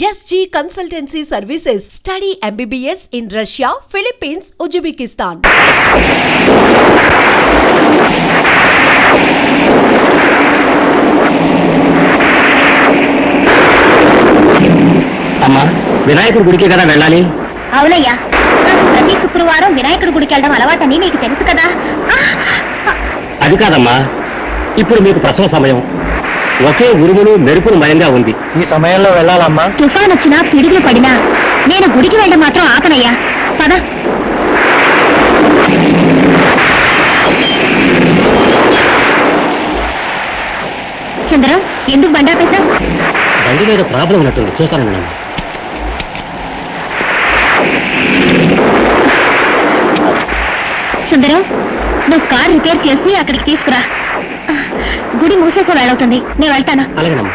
SG Consultancy Services. Study MBBS in Russia, Philippines, Uzbekistan. అమ్మా వినాయకుడి గుడికి కదా వెళ్ళాలి అవునయ్యా నాకు ప్రతి శుక్రవారం వినాయకుడి గుడికి వెళ్ళడం అలవాటని నీకు తెలుసు కదా! అది కాదమ్మా ఇప్పుడు మీకు ప్రసవ సమయం ఒకే ఉరుములు మెరుపులు మయంగా ఉంది. ఈ సమయంలో వెళ్ళాలమ్మా. తుఫాన్ వచ్చినా పిడుగులు పడినా నేను గుడికి వెళ్ళడం మాత్రం ఆపనయ్యా. పద. సుందరం ఎందుకు బండాపేశావు బండి మీద ప్రాబ్లం ఉన్నట్టుంది. చూస్తాను సుందరం నువ్వు కార్ రిపేర్ చేసి అక్కడికి తీసుకురా. గుడి మూసేసే వేళవుతుంది నేను వెళ్తాను. అలాగేనమ్మా.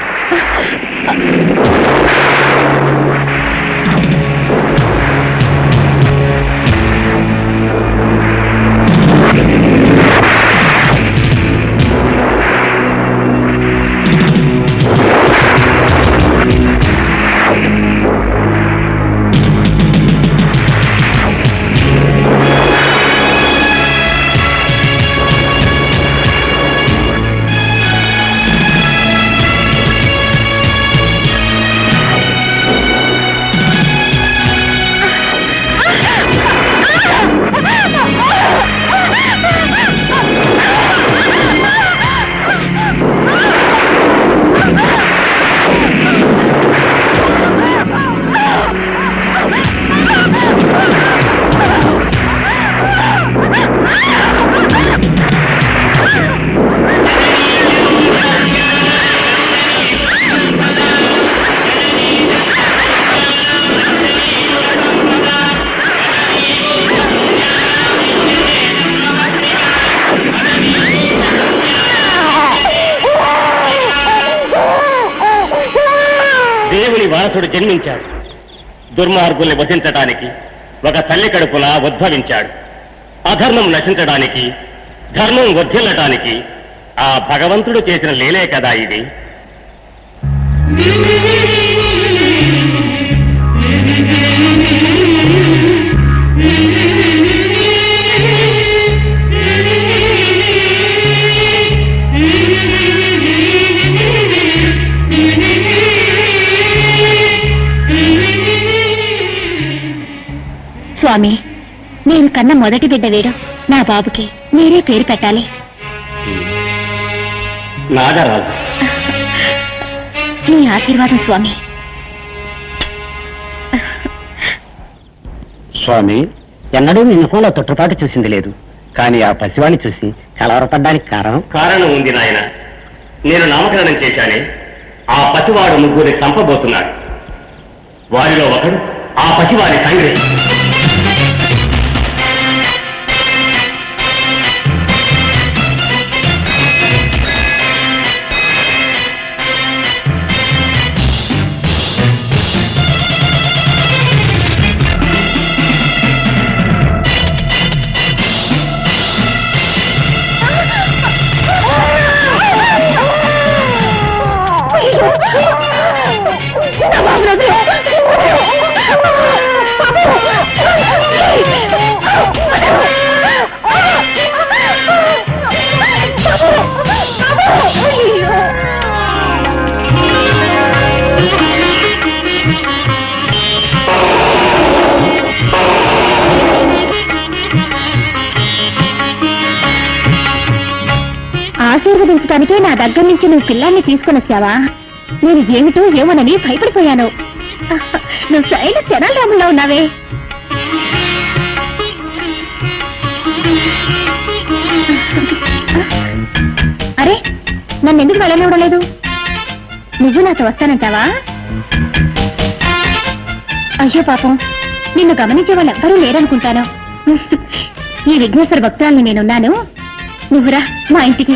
దేవుని జన్మించాడు. దుర్మార్గుల్ని వధించటానికి ఒక తల్లి కడుపున ఉద్భవించాడు. అధర్మం నశించడానికి ధర్మం వర్ధిల్లటానికి ఆ భగవంతుడు చేసిన లీలే కదా ఇది. స్వామి నేను కన్న మొదటి బిడ్డ వీడు. నా బాబుకి మీరే పేరు పెట్టాలి. నాగరాజు. మీ ఆశీర్వాదం స్వామి. స్వామి ఎన్నడూ మీ ముఖంలో తొట్టుపాటు చూసింది లేదు. కానీ ఆ పసివాణ్ణి చూసి కలవరపడ్డానికి కారణం? కారణం ఉంది నాయన. నేను నామకరణం చేశానే ఆ పసివాడు ముగ్గురిని చంపబోతున్నాడు. వారిలో ఒకడు ఆ పసివాడి తండ్రి. ఆశీర్వదించడానికే నా దగ్గర నుంచి నువ్వు పిల్లాన్ని తీసుకుని వచ్చావా? నేను ఏమిటో ఏమోనని భయపడిపోయాను. నువ్వు సరైన తెనాలి ఉన్నావే. అరే నన్ను ఎందుకు వెళ్ళనివ్వడం లేదు నువ్వు నాతో వస్తానంటావా? అయ్యో పాపం నిన్ను గమనించే వాళ్ళెవ్వరూ లేరనుకుంటాను. ఈ విఘ్నేశ్వర భక్తురాల్ని నేనున్నాను. నువ్వురా మా ఇంటికి.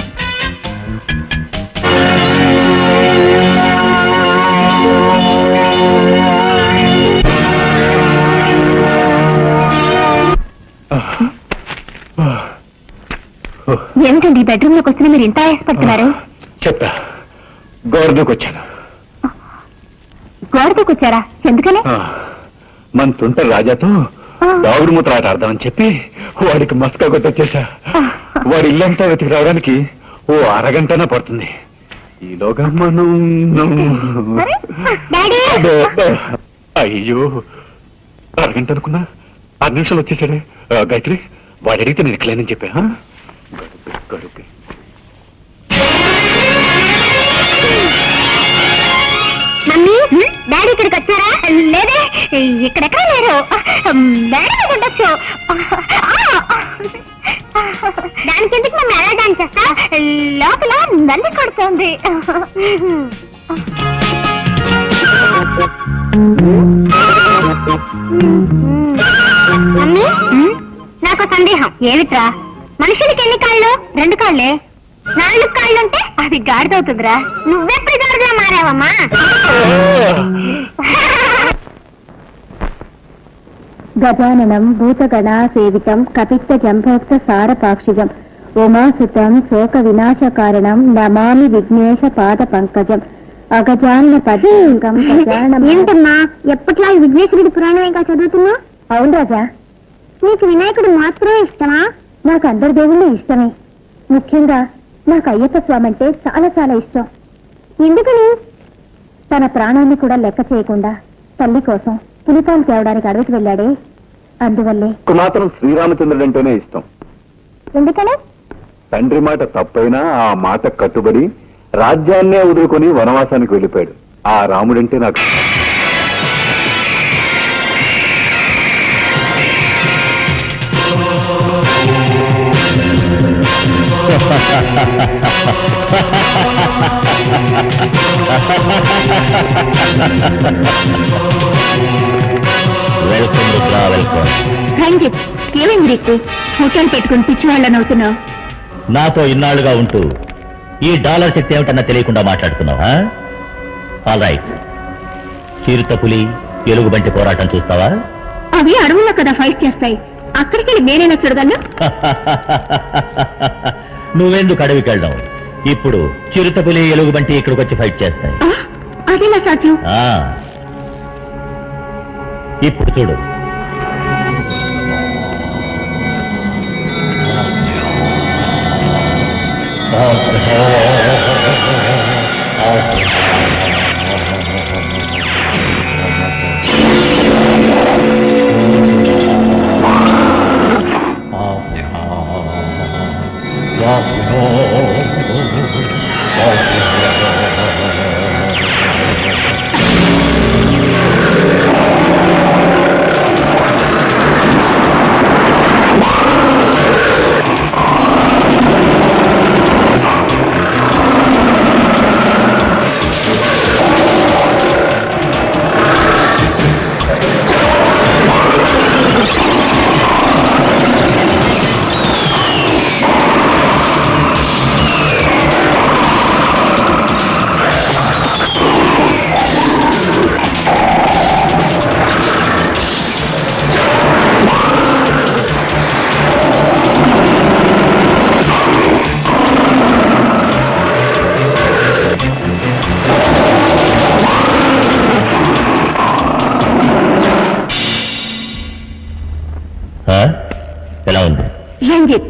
ఏమిటండి బెడ్రూమ్లోకి వస్తున్న మీరు ఇంత ఆయాసపడుతున్నారు? చెప్తా గోర్దుకు వచ్చాను. గోడకొచ్చారా ఎందుకని? ఆ, మన తుంట రాజాతో. దాగుడు మూత ఆట ఆడదామని చెప్పి వాడికి మస్కా కొట్టొచ్చేసా వాడి ఇల్లంతా వెతికి రావడానికి ఓ అరగంటనే పడుతుంది. ఈలోగా మనం. అయ్యో అరగంట అనుకున్నా. ఆరు నిమిషాలు వచ్చేసాడే. ఆ, గాయత్రి వాడు అడిగితే నేను ఇక్కలేనని చెప్పా. మమ్మీ డాడీ ఇక్కడికి వచ్చారా? లేదే ఇక్కడెక్కడ లేరు. డాడీ ఉండొచ్చు. దానికి ఎందుకు మేము ఎలా డాన్స్ చేస్తా? లోపల నల్లి కొడుతుంది. మమ్మీ నాకు సందేహం. ఏమిట్రా? మనుషులకి ఎన్ని కాళ్ళు? రెండు కాళ్ళే. నాలుగు కాళ్ళు ఉంటే అది గాడిదవుతుందిరా. నువ్వెప్పుడు గాడిదలా మారావమ్మా? గజాననం భూతగణా సేవితం కపిత్త జంభోక్త సారపాక్షిజం ఉమాసుతం శోక వినాశ కారణం నమామి విఘ్నేశ పాద పంకజం అగజాన్న పదం ఏంటమ్మా? ఎప్పట్లా విఘ్నేశ్వరుడి పురాణమేగా చదువుతున్నా అవును రాజా. నీకు వినాయకుడు మాత్రమే ఇష్టమా? నాకు అందరి దేవుళ్ళు ఇష్టమే. ముఖ్యంగా నాకు అయ్యప్ప స్వామి అంటే చాలా చాలా ఇష్టం. ఎందుకని? తన ప్రాణాన్ని కూడా లెక్క చేయకుండా తల్లి కోసం పులిపాలు తేవడానికి అడవికి వెళ్ళాడే. అందువల్లే. మాత్రం శ్రీరామచంద్రుడు అంటేనే ఇష్టం. ఎందుకని? తండ్రి మాట తప్పైనా ఆ మాట కట్టుబడి రాజ్యాన్నే వదులుకొని వనవాసానికి వెళ్ళిపోయాడు. ఆ రాముడంటే నాకు వెల్కమ్ రుద్రా వెల్కమ్ రంజిత్ ఏమైంది రిక్కు హోటల్ పెట్టుకుని పిచ్చి వాళ్ళని అవుతున్నావు? నాతో ఇన్నాళ్ళుగా ఉంటూ ఈ డాలర్ శక్తి ఏమిటన్నా తెలియకుండా మాట్లాడుతున్నావా ఆల్ రైట్ చిరుత పులి ఎలుగుబంటి పోరాటం చూస్తావా? అవి అడవుల్లో కదా ఫైట్ చేస్తాయి. అక్కడికి వెళ్ళి నేనైనా చూడగలను? నువ్వెందుకు అడవికి వెళ్ళడం? ఇప్పుడు చిరుత పులి ఎలుగుబంటి ఇక్కడికి వచ్చి ఫైట్ చేస్తాయి. అదెలా సాధ్యం. ఇప్పుడు చూడు. రంజిత్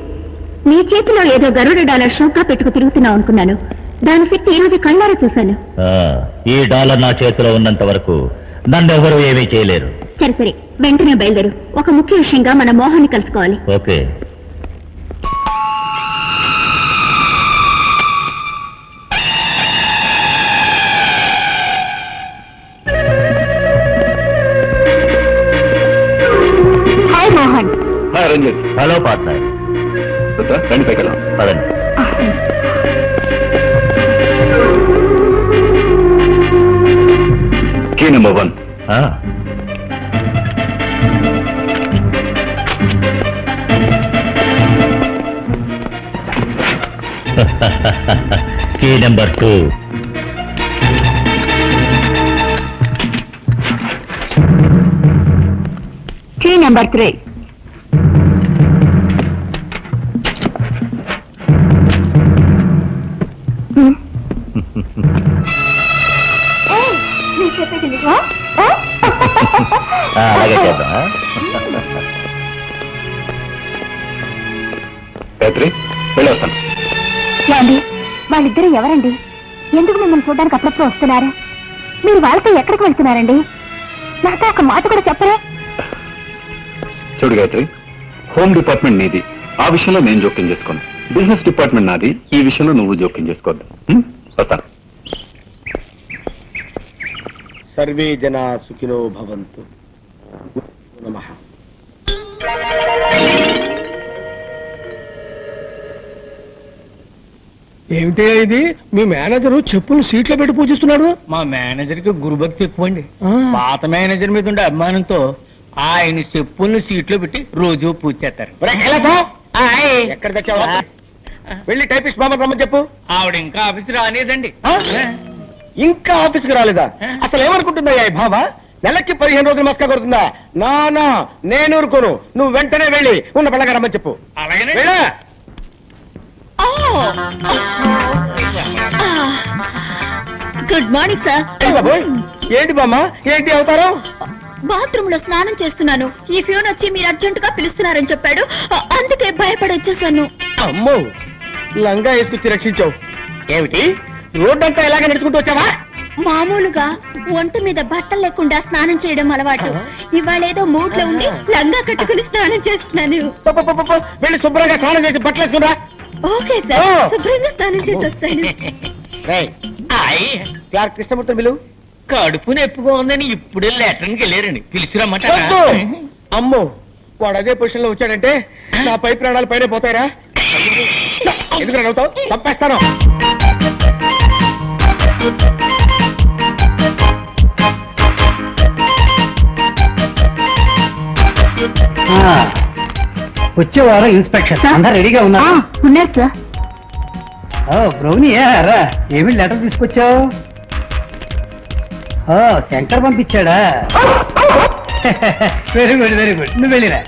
నీ చేతిలో ఏదో గరుడ డాలర్ షోకా పెట్టుకు తిరుగుతున్నావు అనుకున్నాను. దాని శక్తి ఈ రోజు కళ్ళారా చూశాను. ఆ, ఈ డాలర్ నా చేతిలో ఉన్నంత వరకు నన్నెవరూ ఏమీ చేయలేరు. సరే సరే. వెంటనే బయలుదేరు. ఒక ముఖ్య విషయంగా మన మోహన్ని కలుసుకోవాలి. Okay. Hi Mohan Ranjith hello partner వద్దా? రండి పైకి వెళ్దాం. పదండి కీ నెంబర్ వన్ ఆ. Key number two key number three అలాగే చేద్దాం వెళ్ళొస్తాను. ఏమండి వాళ్ళిద్దరూ ఎవరండి? ఎందుకు మిమ్మల్ని చూడడానికి అప్పుడప్పుడు వస్తున్నారు? మీరు వాళ్ళతో ఎక్కడికి వెళ్తున్నారండి? నాతో ఒక మాట కూడా చెప్పరే. చూడు గాయత్రి హోమ్ డిపార్ట్మెంట్ నీది. ఆ విషయంలో నేను జోక్యం చేసుకోను. బిజినెస్ డిపార్ట్మెంట్ నాది. ఈ విషయంలో నువ్వు జోక్యం చేసుకోవద్దు. హ్మ్? వస్తాను. సర్వే జనా సుఖినో భవంతు. ఏమిటి ఇది? మీ మేనేజర్ చెప్పులు సీట్లో పెట్టి పూజిస్తున్నాడు? మా మేనేజర్కి గురుభక్తి ఎక్కువ అండి ఆ. పాత మేనేజర్ మీద ఉండే అభిమానంతో ఆయన చెప్పుల్ని సీట్లో పెట్టి రోజు పూజ చేస్తారు. ఆయ్. ఎక్కడ తెచ్చావా వెళ్ళి టైపిస్ట్ బాబా రమ్మని చెప్పు. ఆవిడ ఇంకా ఆఫీస్ రాలేదండి? ఇంకా ఆఫీస్కి రాలేదా? అసలు ఏమనుకుంటుందా ఈ భావ నెలకి పదిహేను రోజులు మస్కా కొడుతుందా? నా నా నేను ఊరుకోను. నువ్వు వెంటనే వెళ్ళి ఉన్న పిల్లగా రమ్మని చెప్పు. అలాగనే? వెళ్ళా? గుడ్ మార్నింగ్ సార్ ఏంటి బాబోయ్ ఏంటి బామ్మ? ఏంటి అవుతారు? బాత్రూమ్లో స్నానం చేస్తున్నాను. ఈ ఫ్యూన్ వచ్చి మీరు అర్జెంట్గా పిలుస్తున్నారని చెప్పాడు. అందుకే భయపడి వచ్చేసాను. అమ్మో! లంగా వేసుకొచ్చి రక్షించావు. ఏమిటి? రోడ్డంతా ఎలాగ నడుచుకుంటూ వచ్చావా? మామూలుగా ఒంటి మీద బట్టలు లేకుండా స్నానం చేయడం అలవాటు. ఇవాళ ఏదో మూడ్లో ఉండి లంగా కట్టుకుని స్నానం చేస్తున్నాను. వెళ్ళి శుభ్రంగా స్నానం చేసి బట్టలు వేసుకుంటా ఓకే సార్. ఓ. శుభ్రంగా స్నానం చేసి వస్తాను. రేయ్. ఆయ్. క్లార్క్ కడుపు నొప్పిగా ఉందని ఇప్పుడే లెటర్కి వెళ్ళారండి. వద్దు. పిలిచిరమ్మంటారా అమ్మో. వాడు అదే పొజిషన్లో వచ్చాడంటే నా పై ప్రాణాలు పైన పోతాయిరా? ఎందుకు నవ్వుతావు? తప్పేస్తాను వచ్చే వారం ఇన్స్పెక్షన్ అందరు రెడీగా ఉన్నారు. ఉన్నారు సార్. ఓ బ్రౌనీ రా. ఏమి లెటర్ తీసుకొచ్చావు? ఓ శంకర్ పంపించాడా? వెరీ గుడ్ వెరీ గుడ్ నువ్వు వెళ్ళిరా.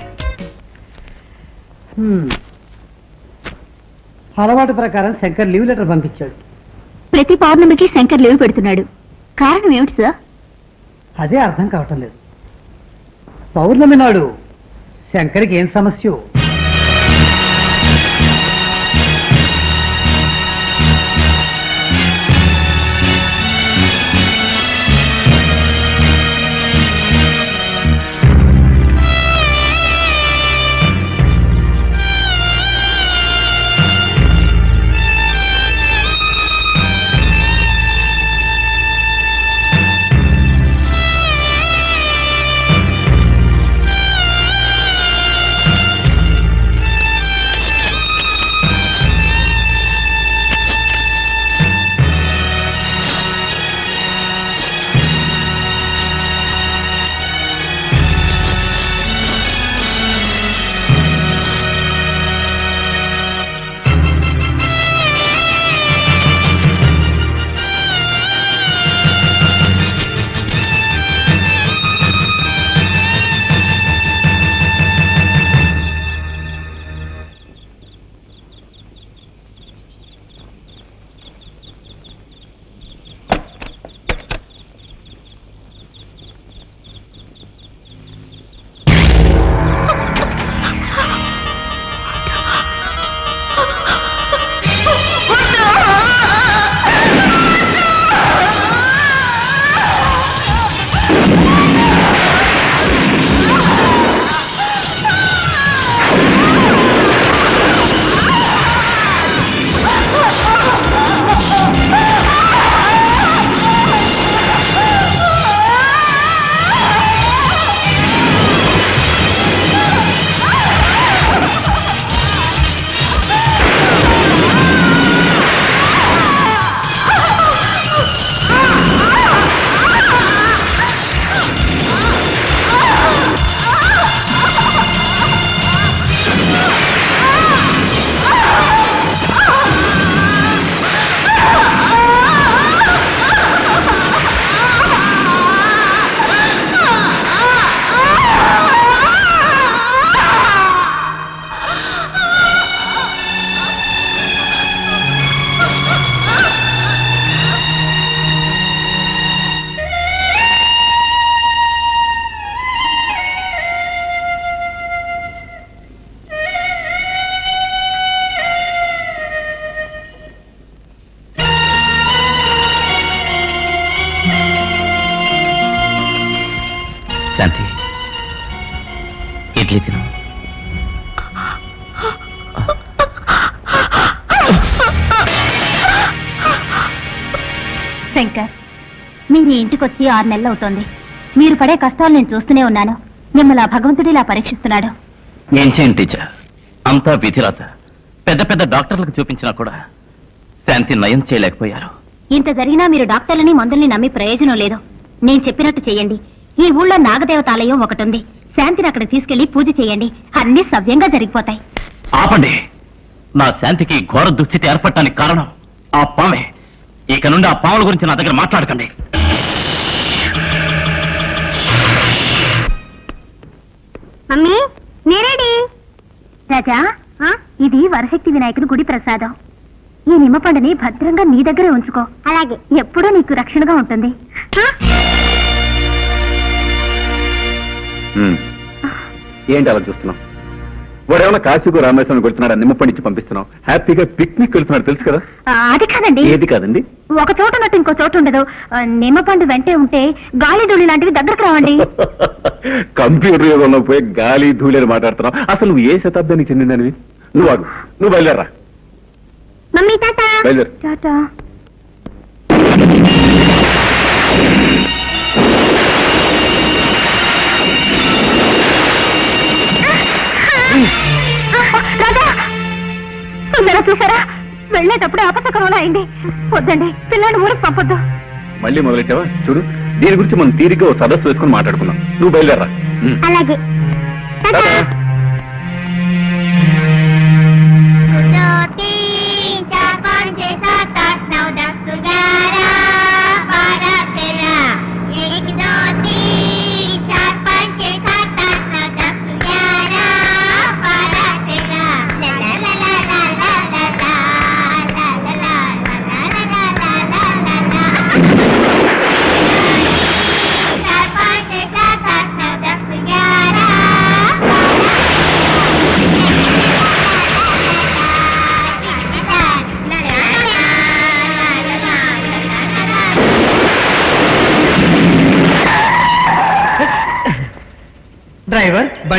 అలవాటు ప్రకారం శంకర్ లీవ్ లెటర్ పంపించాడు. ప్రతి పౌర్ణమికి శంకర్ లీవ్ పెడుతున్నాడు. కారణం ఏమిటి సార్? అదే అర్థం కావటం లేదు. పౌర్ణమి నాడు శంకర్కి ఏం సమస్య మీరు ఇంటికొచ్చి ఆరు నెలలు అవుతోంది. మీరు పడే కష్టాలు నేను చూస్తూనే ఉన్నాను. మిమ్మల్ని ఆ భగవంతుడు ఇలా పరీక్షిస్తున్నాడు. ఏం చేయండి టీచర్? అంతా విధిరాత. పెద్ద పెద్ద డాక్టర్లకు చూపించినా కూడా శాంతి నయం చేయలేకపోయారు. ఇంత జరిగినా మీరు డాక్టర్లని మందుల్ని నమ్మి ప్రయోజనం లేదు. నేను చెప్పినట్టు చేయండి. ఈ ఊళ్ళో నాగదేవత ఆలయం ఒకటి ఉంది శాంతిని అక్కడ తీసుకెళ్ళి పూజ చేయండి. అన్ని సవ్యంగా జరిగిపోతాయి. ఆపండి. నా శాంతికి ఘోర దుస్థితి ఏర్పడటానికి కారణం ఆ పామే. ఇక నుండి ఆ పాముల గురించి నా దగ్గర మాట్లాడకండి. మమ్మీ నేరేడి రాజా ఇది వరశక్తి వినాయకుడి గుడి ప్రసాదం. ఈ నిమ్మపండుని భద్రంగా నీ దగ్గరే ఉంచుకో. అలాగే. ఎప్పుడూ నీకు రక్షణగా ఉంటుంది. ఏంటి అలా చూస్తున్నాం వాడు ఏమైనా కాశీకు రామేశ్వరం వెళ్తున్నాడు? నిమ్మపండి ఇచ్చి పంపిస్తున్నాం హ్యాపీగా పిక్నిక్ వెళ్తున్నాడు తెలుసు కదా? అది కాదండి. ఏది కాదండి? ఒక చోట ఉన్నట్టు ఇంకో చోట ఉండదు. నిమ్మపండు వెంటే ఉంటే గాలి ధూళి లాంటివి దగ్గరకు రావండి. కంప్యూటర్ యుగంలో పోయి గాలి ధూళి అని మాట్లాడుతున్నావు. అసలు నువ్వు ఏ శతాబ్దానికి చెందిందనివి? నువ్వు ఆగు. నువ్వు బయలుదేరా. Mummy tata. బయలుదేరు. టాటా. పిల్లలు చూసారా? వెళ్ళేటప్పుడు అపసకరంలో అయింది. వద్దండి పిల్లని ఊరికి పంపొద్దు. మళ్ళీ మొదలెట్టావా? చూడు దీని గురించి మనం తీరిగ్గా ఓ సదస్సు వేసుకుని మాట్లాడుకుందాం. నువ్వు బయలుదేరా. అలాగే.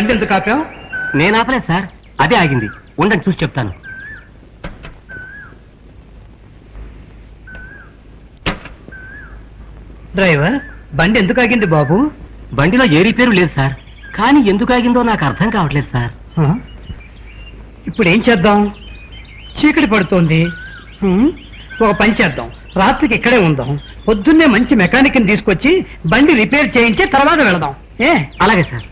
బండి ఎందుకు ఆపావు నేను ఆపలేదు సార్. అదే ఆగింది. ఉండండి చూసి చెప్తాను. డ్రైవర్ బండి ఎందుకు ఆగింది బాబు? బండిలో ఏ రిపేరు లేదు సార్. కానీ ఎందుకు ఆగిందో నాకు అర్థం కావట్లేదు సార్? ఇప్పుడు ఏం చేద్దాం? చీకటి పడుతోంది? ఒక పని చేద్దాం. రాత్రికి ఇక్కడే ఉందాం. పొద్దున్నే మంచి మెకానిక్ తీసుకొచ్చి బండి రిపేర్ చేయించి తర్వాత వెళదాం. ఏ? అలాగే సార్.